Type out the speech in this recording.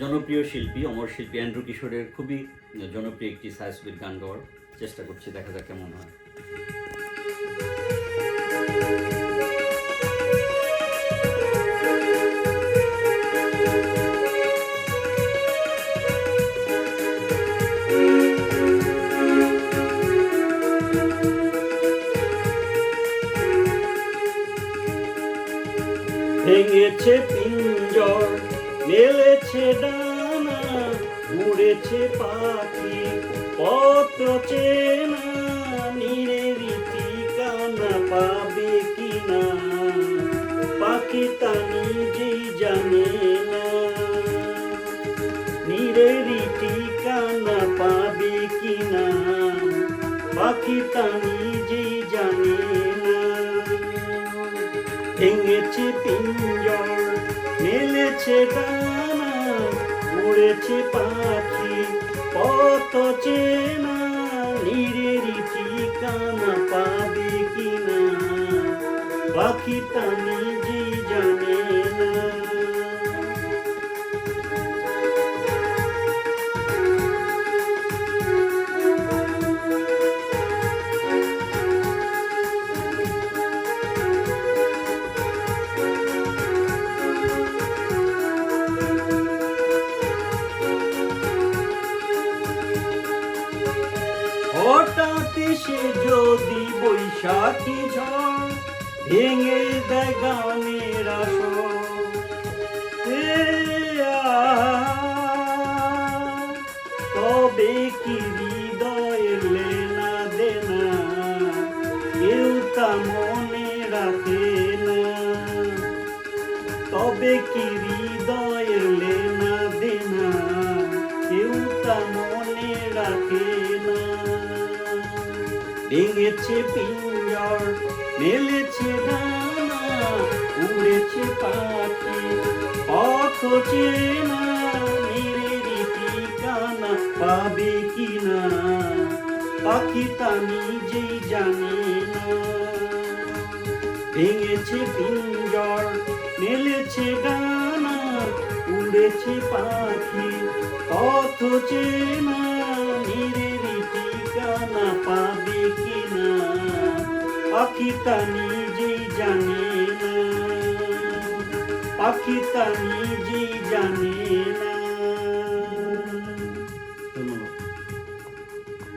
জনপ্রিয় শিল্পী অমর শিল্পী অ্যান্ড্রু কিশোরের খুবই জনপ্রিয় একটি ছায়াছবির গান গাওয়ার চেষ্টা করছি, দেখা যাক কেমন হয়। ভেঙেছে পিঞ্জর মেলেছে ডানা, উড়েছে পাখি, পত্র চেনা, নিরে রীতি কানা পাবে কিনা? পাখি তা নিজেই জানে না। নিরে রীতি কানা পাবে কিনা? পাখি তা নিজেই মেলেছে দানা উড়েছে পাখি পথ চেনা নিরেরি ঠিকানা পাবে কিনা? পাখি তা হঠাৎ সে যদি বৈশাখী ঝড় ভেঙে দেয় গানের তবে কি হৃদয়ের লেনা দেনা? কেউ তা মনে রাখে না। তবে কি হৃদয়ের লেনা দেনা? কেউ তা মনে রাখে না। ভেঙেছে পিঞ্জর, মেলেছে ডানা উড়েছে পাখি, পথ চেনা, মেরে ঠিকানা, পাবে কিনা পাখি তা নিজেই জানে না। ভেঙেছে পিঞ্জর, মেলেছে ডানা উড়েছে পাখি, পথ চেনা পাখি তা নিজেই জানে না পাখি তা নিজেই জানে না